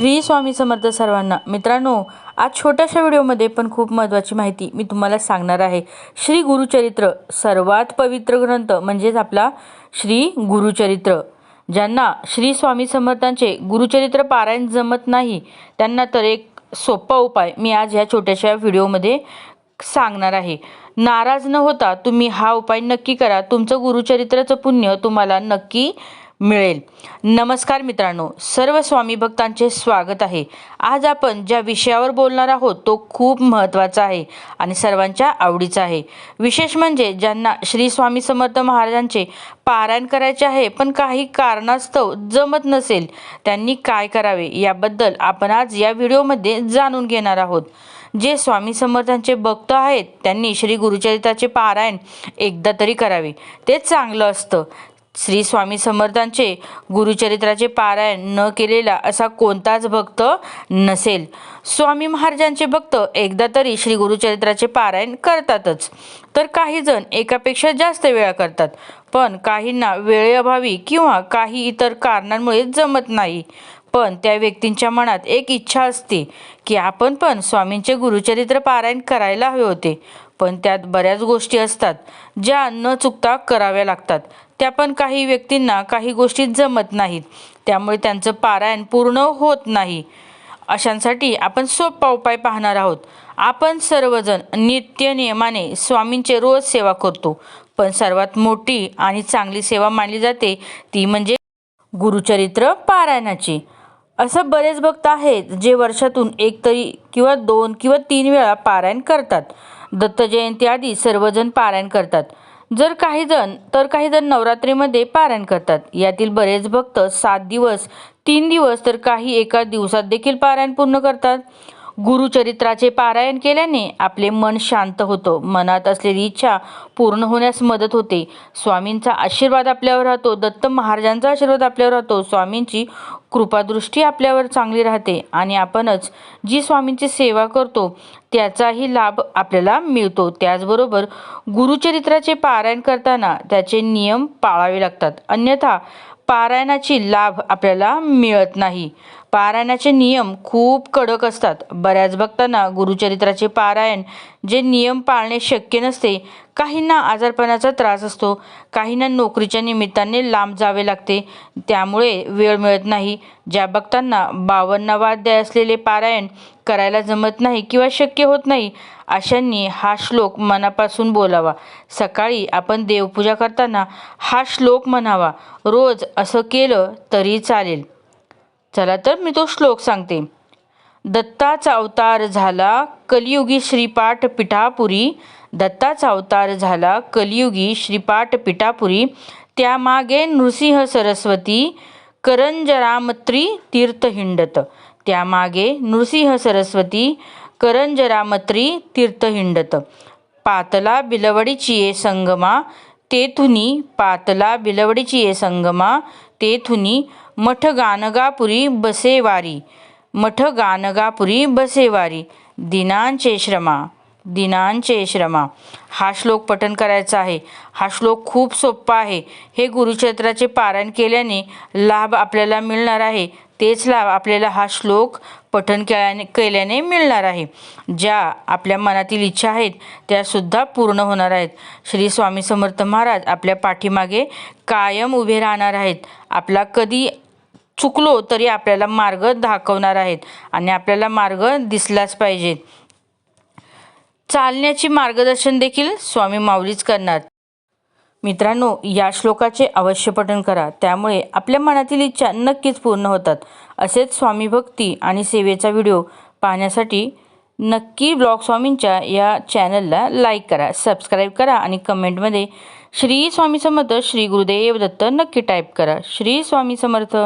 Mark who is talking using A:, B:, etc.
A: श्री स्वामी समर्थ सर्वांना. मित्रांनो आज छोट्याशा व्हिडिओमध्ये पण खूप महत्त्वाची माहिती मी तुम्हाला सांगणार आहे. श्री गुरुचरित्र सर्वात पवित्र ग्रंथ म्हणजेच आपला श्री गुरुचरित्र. ज्यांना श्री स्वामी समर्थांचे गुरुचरित्र पारायण जमत नाही त्यांना तर एक सोपा उपाय मी आज ह्या छोट्याशा व्हिडिओमध्ये सांगणार आहे. नाराज न होता तुम्ही हा उपाय नक्की करा. तुमचं गुरुचरित्राचं पुण्य तुम्हाला नक्की मिळेल. नमस्कार मित्रांनो सर्व स्वामी भक्तांचे स्वागत आहे. आज आपण ज्या विषयावर बोलणार आहोत तो खूप महत्त्वाचा आहे आणि सर्वांच्या आवडीचा आहे. विशेष म्हणजे ज्यांना श्री स्वामी समर्थ महाराजांचे पारायण करायचे आहे पण काही कारणास्तव जमत नसेल त्यांनी काय करावे याबद्दल आपण आज या व्हिडिओमध्ये जाणून घेणार आहोत. जे स्वामी समर्थांचे भक्त आहेत त्यांनी श्री गुरुचरित्राचे पारायण एकदा तरी करावे. ते चांगलं असतं. श्री स्वामी समर्थांचे गुरुचरित्राचे पारायण न केलेला असा कोणताच भक्त नसेल. स्वामी महाराजांचे भक्त एकदा तरी श्री गुरुचरित्राचे पारायण करतातच. तर काही जण एकापेक्षा जास्त वेळा करतात पण काहींना वेळेअभावी किंवा काही इतर कारणांमुळे जमत नाही. पण त्या व्यक्तींच्या मनात एक इच्छा असते की आपण पण स्वामींचे गुरुचरित्र पारायण करायला हवे होते. पण त्यात बऱ्याच गोष्टी असतात ज्या न चुकता कराव्या लागतात. त्या पण काही व्यक्तींना काही गोष्टी जमत नाहीत. त्यामुळे त्यांचं पारायण पूर्ण होत नाही. अशांसाठी आपण सोपा उपाय पाहणार आहोत. आपण सर्वजण नित्य नियमाने स्वामींचे रोज सेवा करतो पण सर्वात मोठी आणि चांगली सेवा मानली जाते ती म्हणजे गुरुचरित्र पारायणाची. असं बरेच भक्त आहेत जे वर्षातून एक तरी किंवा दोन किंवा तीन वेळा पारायण करतात. दत्त जयंती आधी सर्वजण पारायण करतात. जर काही जण तर काही जण नवरात्रीमध्ये पारायण करतात. यातील बरेच भक्त सात दिवस तीन दिवस तर काही एका दिवसात देखील पारायण पूर्ण करतात. गुरुचरित्राचे पारायण केल्याने आपले मन शांत होतं. मनात असलेली इच्छा पूर्ण होण्यास मदत होते. स्वामींचा आशीर्वाद आपल्यावर राहतो. दत्त महाराजांचा आशीर्वाद आपल्यावर राहतो. स्वामींची कृपादृष्टी आपल्यावर चांगली राहते आणि आपणच जी स्वामींची सेवा करतो त्याचाही लाभ आपल्याला मिळतो. त्याचबरोबर गुरुचरित्राचे पारायण करताना त्याचे नियम पाळावे लागतात. अन्यथा पारायणाची लाभ आपल्याला मिळत नाही. पारायणाचे नियम खूप कडक असतात. बऱ्याच भक्तांना गुरुचरित्राचे पारायण जे नियम पाळणे शक्य नसते काहींना आजारपणाचा त्रास असतो काहींना नोकरीच्या निमित्ताने लांब जावे लागते. त्यामुळे वेळ मिळत नाही. ज्या भक्तांना बावन्न वाद्य असलेले पारायण करायला जमत नाही किंवा शक्य होत नाही अशांनी हा श्लोक मनापासून बोलावा. सकाळी आपण देवपूजा करताना हा श्लोक म्हणावा. रोज असं केलं तरी चालेल. चला तर मी तो श्लोक सांगते. दत्ताचा अवतार झाला कलियुगी श्रीपाठ पिठापुरी. दत्ताचा अवतार झाला कलियुगी श्रीपाठ पिठापुरी. त्यामागे नृसिंह सरस्वती करंजरामत्री तीर्थहिंडत. त्यामागे नृसिंह सरस्वती करंजरामत्री तीर्थहिंडत. पातला बिलवडीची ये संगमा तेथुनी पातला बिलवडीची ये संगमा तेथुनी मठ गानगापुरी बसेवारी. मठ गानगापुरी बसेवारी. दिनांचे श्रमा दिनांचे श्रमा. हा श्लोक पठन करायचा आहे. हा श्लोक खूप सोपा आहे. हे गुरुक्षेत्राचे पारायण केल्याने लाभ आपल्याला मिळणार आहे. तेच लाभ आपल्याला हा श्लोक पठन केल्याने केल्याने मिळणार आहे. ज्या आपल्या मनातील इच्छा आहेत त्यासुद्धा पूर्ण होणार आहेत. श्री स्वामी समर्थ महाराज आपल्या पाठीमागे कायम उभे राहणार आहेत. आपला कधी चुकलो तरी आपल्याला मार्ग दाखवणार आहेत आणि आपल्याला मार्ग दिसलाच पाहिजे. चालण्याची मार्गदर्शन देखील स्वामी माऊलीच करणार. मित्रांनो या श्लोकाचे अवश्य पठण करा. त्यामुळे आपल्या मनातील इच्छा नक्कीच पूर्ण होतात. असेच स्वामी भक्ती आणि सेवेचा व्हिडिओ पाहण्यासाठी नक्की ब्लॉग स्वामींच्या या चॅनलला लाईक करा सबस्क्राईब करा आणि कमेंटमध्ये श्री स्वामी समर्थ श्री गुरुदेव दत्त नक्की टाईप करा. श्री स्वामी समर्थ.